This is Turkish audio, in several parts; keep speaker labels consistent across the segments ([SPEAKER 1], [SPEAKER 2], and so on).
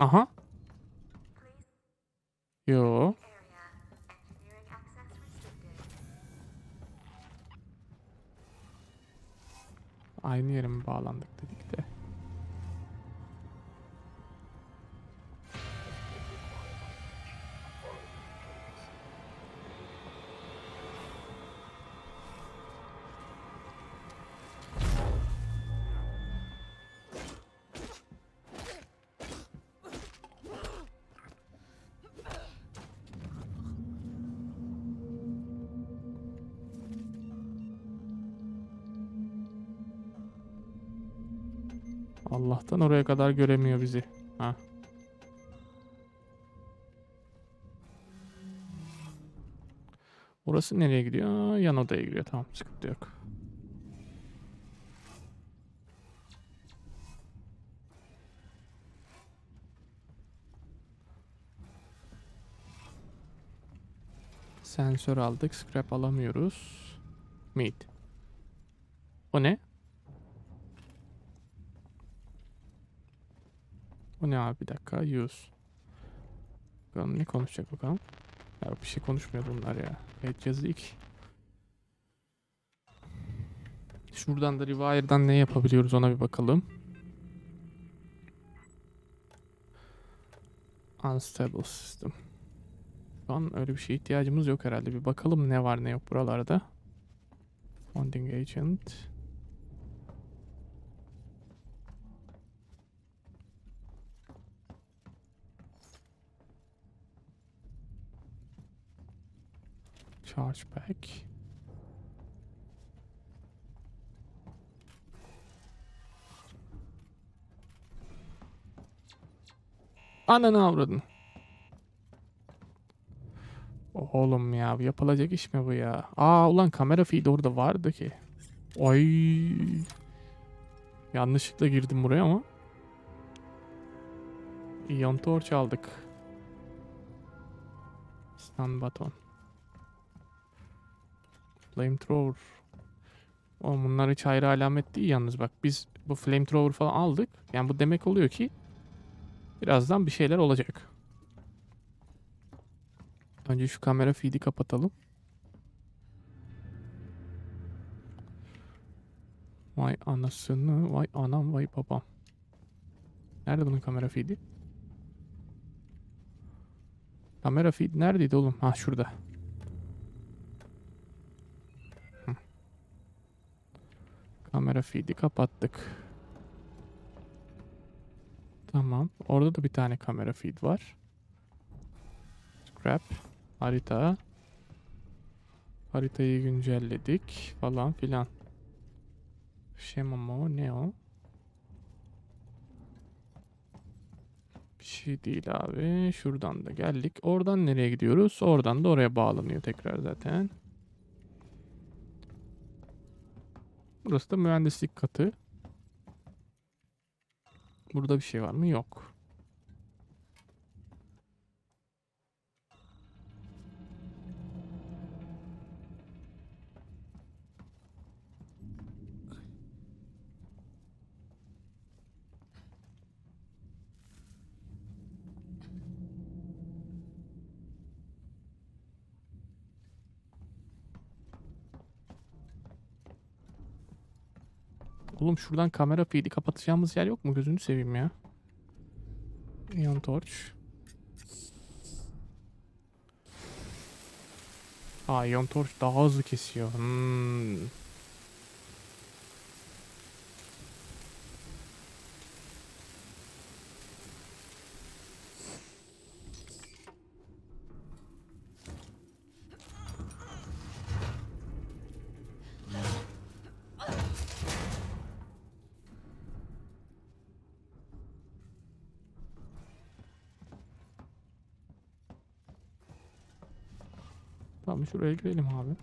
[SPEAKER 1] Aha. Yo. Aynı yere mi bağlandık Allah'tan oraya kadar göremiyor bizi. Ha. Orası nereye gidiyor? Yan odaya gidiyor. Tamam sıkıntı yok. Sensör aldık. Scrap alamıyoruz. Meat. O ne? O ne abi bir dakika use. Ne konuşacak bakalım. Ya bir şey konuşmuyor bunlar ya. Evet yazıyık. Şuradan da Rewire'dan ne yapabiliyoruz ona bir bakalım. Unstable system. Şu an öyle bir şeye ihtiyacımız yok herhalde. Bir bakalım ne var ne yok buralarda. Founding agent. Charge back. Ananı avradın. Oğlum ya yapılacak iş mi bu ya? Aa ulan kamera feed orada vardı ki. Ay. Yanlışlıkla girdim buraya ama. Ion torch aldık. Stun button. Flamethrower. Oğlum bunlar hiç ayrı alamet değil yalnız bak. Biz bu flamethrower falan aldık. Yani bu demek oluyor ki birazdan bir şeyler olacak. Önce şu kamera feed'i kapatalım. Vay anasını, vay anam, vay babam. Nerede bunun kamera feed'i? Kamera feed neredeydi oğlum? Ha şurada. Kamera feed'i kapattık. Tamam. Orada da bir tane kamera feed var. Scrap. Harita. Haritayı güncelledik falan filan. Şema mı? Ne o? Bir şey değil abi. Şuradan da geldik. Oradan nereye gidiyoruz? Oradan da oraya bağlanıyor tekrar zaten. Burası da mühendislik katı. Burada bir şey var mı? Yok. Oğlum şuradan kamera feed'i kapatacağımız yer yok mu? Gözünü seveyim ya. Ion torch. Aa ion torch daha hızlı kesiyor. Hmm. Tamam şuraya girelim abi.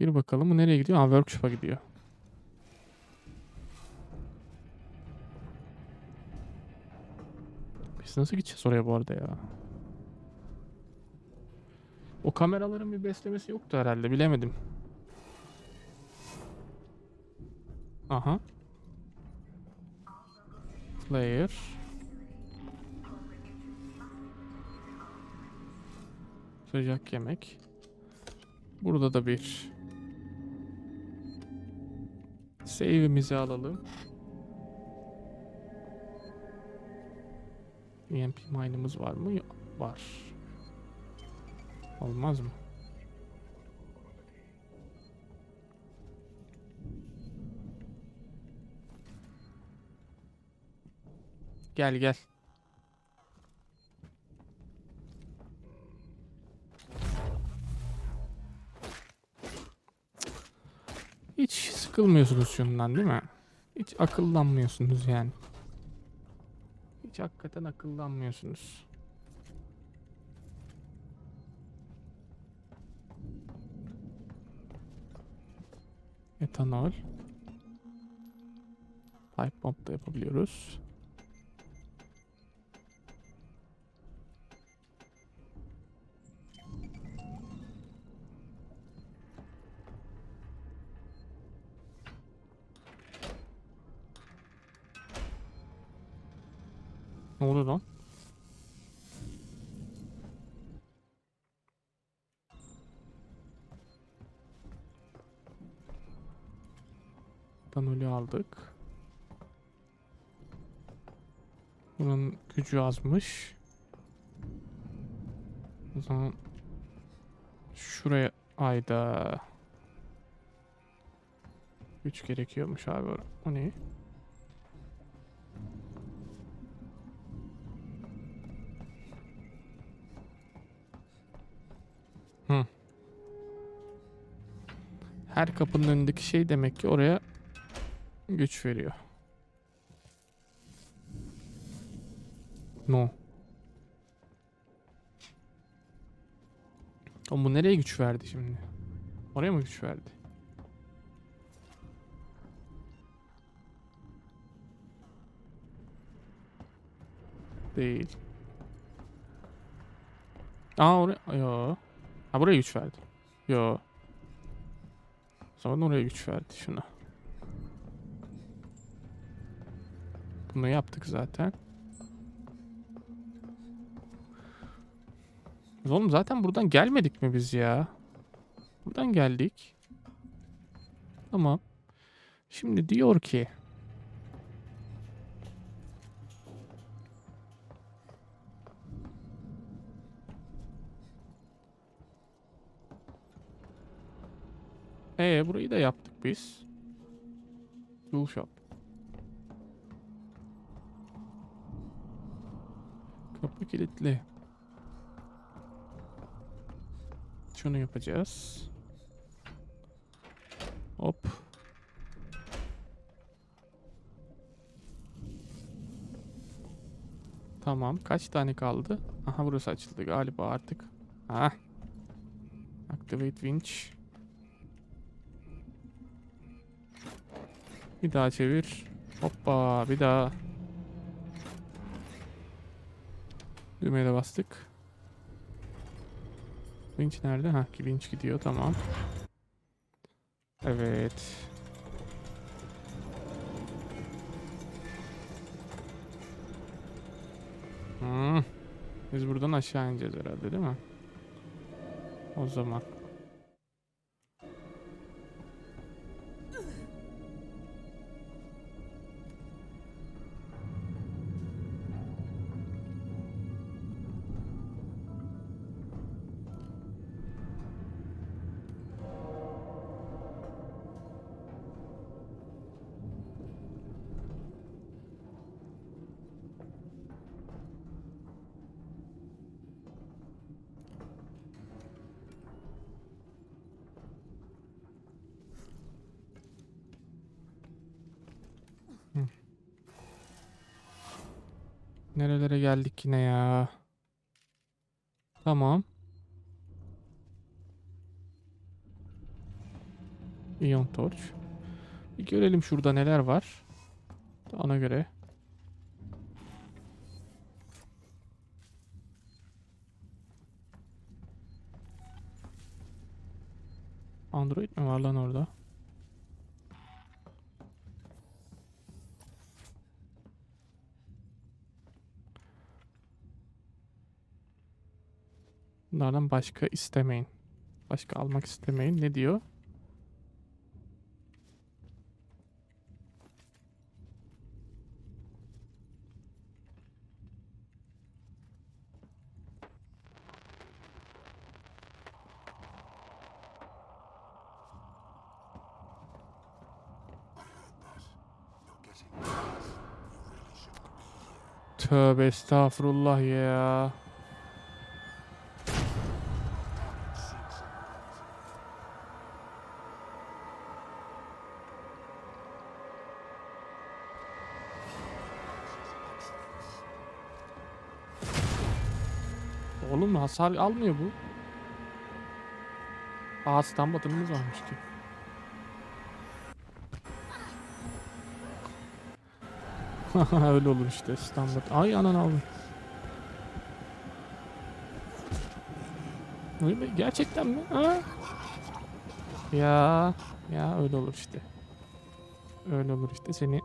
[SPEAKER 1] Gir bakalım bu nereye gidiyor? Ha workshop'a gidiyor. Biz nasıl gideceğiz oraya bu arada ya? O kameraların bir beslemesi yoktu herhalde bilemedim. Aha. Player. Sıcak yemek. Burada da bir save'imizi alalım. EMP mine'ımız var mı? Yok. Var. Olmaz mı? Gel gel. Sıkılmıyorsunuz şundan değil mi? Hiç akıllanmıyorsunuz yani. Hiç hakikaten akıllanmıyorsunuz. Etanol. Pipe bomb da yapabiliyoruz. Etanolü aldık. Bunun gücü azmış. O zaman şuraya ayda güç gerekiyormuş abi. O ne? Hı. Her kapının önündeki şey demek ki oraya güç veriyor. No. O bu nereye güç verdi şimdi? Oraya mı güç verdi? Değil. Aa oraya... Yo. Ha buraya güç verdi. Yo. O zaman oraya güç verdi şuna. Bunu yaptık zaten. Oğlum zaten buradan gelmedik mi biz ya? Buradan geldik. Tamam. Şimdi diyor ki Ee burayı da yaptık biz. Tool shop. Kapı kilitli. Şunu yapacağız. Hop. Tamam. Kaç tane kaldı? Aha burası açıldı galiba artık. Ha. Activate winch. Bir daha çevir. Hoppa bir daha. Düğmeye de bastık. Winch nerede? Ha winch gidiyor tamam. Evet. Hmm. Biz buradan aşağı ineceğiz herhalde değil mi? O zaman. Nerelere geldik yine ya? Tamam. İyon torch. Bir görelim şurada neler var. Ona göre. Android mi var lan orada? Bunlardan başka istemeyin. Başka almak istemeyin. Ne diyor? Tövbe estağfurullah ya. Oğlum hasar almıyor bu. Aa stun button'ımız varmış ki. Öyle olur işte stun. Ay anan aldım. Gerçekten mi? Ha? Ya ya öyle olur işte. Öyle olur işte seni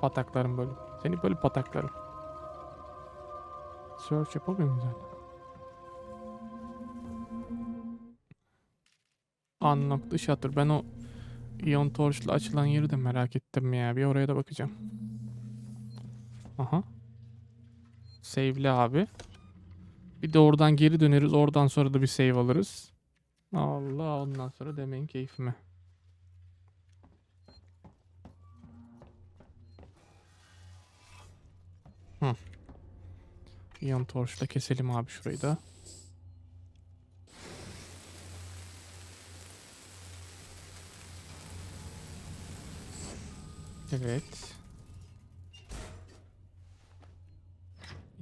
[SPEAKER 1] pataklarım böyle. Seni böyle pataklarım. Search yapamıyor muyum zaten? Unlock the shutter. Ben o Ion Torch'la açılan yeri de merak ettim ya. Bir oraya da bakacağım. Aha. Save'li abi. Bir de oradan geri döneriz. Oradan sonra da bir save alırız. Allah ondan sonra demeyin keyfime. Hı. Ion Torch'la keselim abi şurayı da. Evet.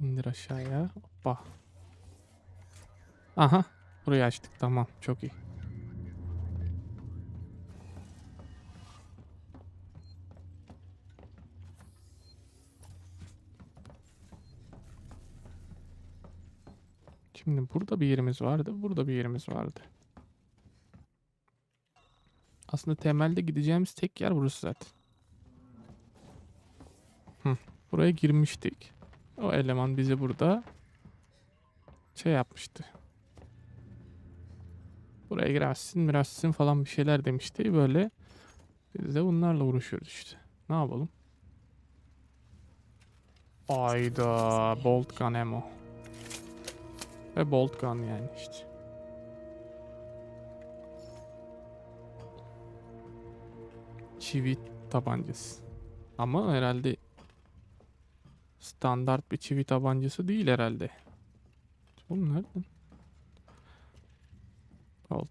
[SPEAKER 1] İndir aşağıya. Hoppa. Aha. Burayı açtık. Tamam. Çok iyi. Şimdi burada bir yerimiz vardı. Burada bir yerimiz vardı. Aslında temelde gideceğimiz tek yer burası zaten. Hı, buraya girmiştik. O eleman bizi burada şey yapmıştı. Buraya girersin, mirassin falan bir şeyler demişti. Böyle biz de bunlarla uğraşıyoruz işte. Ne yapalım? Ayda bolt gun ammo. Ve bolt gun yani işte. Çivi tabancası. Ama herhalde standart bir çivi tabancası değil herhalde. Oğlum nereden?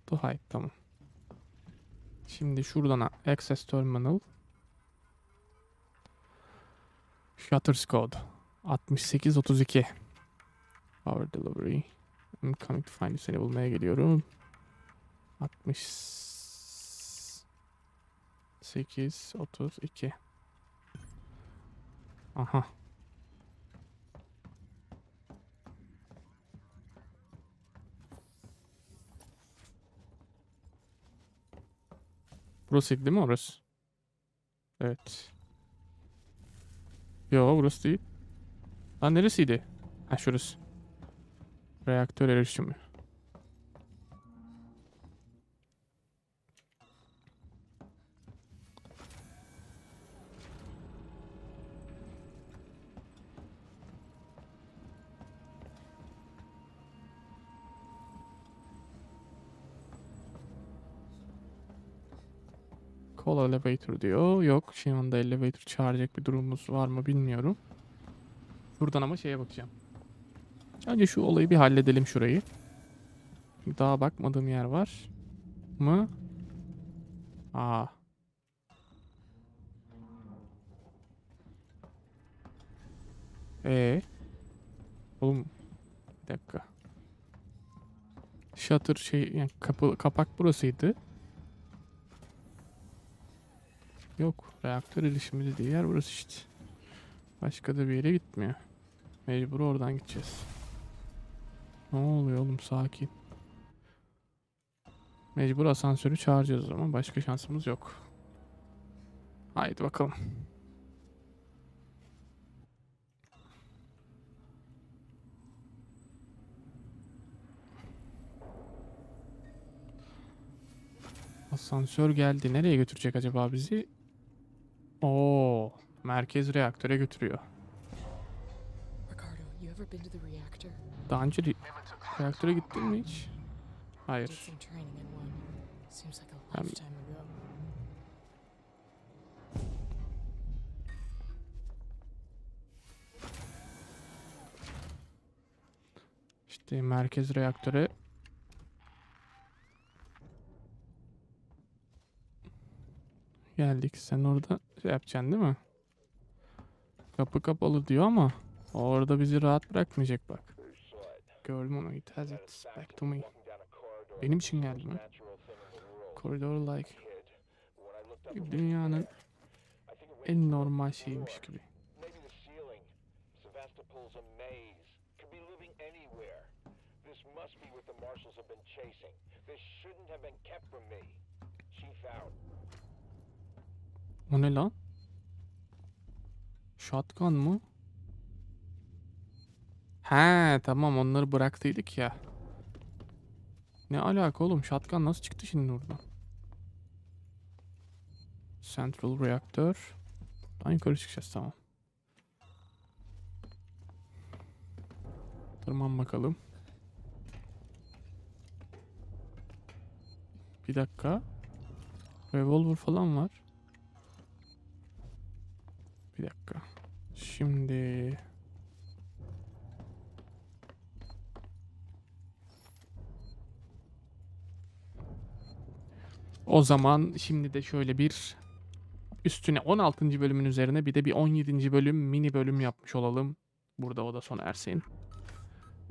[SPEAKER 1] To hide tamam. Şimdi şuradan access terminal. Shutters code 6832. Power delivery. I'm coming to find you. Seni bulmaya geliyorum. 68 32. Aha. Burası değil mi orası? Evet. Yo burası değil. Lan neresiydi? Ha şurası. Reaktör erişimi. Call elevator diyor. Yok şu anda elevator çağıracak bir durumumuz var mı bilmiyorum. Buradan ama şeye bakacağım. Önce şu olayı bir halledelim şurayı. Daha bakmadığım yer var mı? Aa. Ee. Oğlum bir dakika. Shutter şey yani kapı kapak burasıydı. Yok. Reaktör erişimi dediği yer burası işte. Başka da bir yere gitmiyor. Mecbur oradan gideceğiz. Ne oluyor oğlum sakin. Mecbur asansörü çağıracağız ama başka şansımız yok. Haydi bakalım. Asansör geldi. Nereye götürecek acaba bizi? Oo, merkez reaktöre götürüyor.
[SPEAKER 2] Ricardo, you ever been to the reactor?
[SPEAKER 1] Daha önce re- reaktöre gittin mi hiç? Hayır.
[SPEAKER 2] ago.
[SPEAKER 1] İşte merkez reaktöre geldik. Sen orada şey yapacaksın değil mi? Kapı kapalı diyor ama orada bizi rahat bırakmayacak bak. Gördüm onu. It has its back to me. Benim için geldi mi? Koridor like dünyanın en normal şeymiş gibi.
[SPEAKER 3] Maybe the ceiling. Sevastopol's a maze. Could be living anywhere. This must be what the marshals have been chasing. This shouldn't have been kept from me. Chief out.
[SPEAKER 1] O ne lan? Shotgun mu? He tamam onları bıraktıydık ya. Ne alaka oğlum? Shotgun nasıl çıktı şimdi oradan? Central reaktör. Daha yukarı çıkacağız tamam. Tırman bakalım. Bir dakika. Revolver falan var. Bir dakika. Şimdi O zaman şimdi de şöyle bir üstüne 16. bölümün üzerine bir de bir 17. bölüm mini bölüm yapmış olalım. Burada o da sona ersin.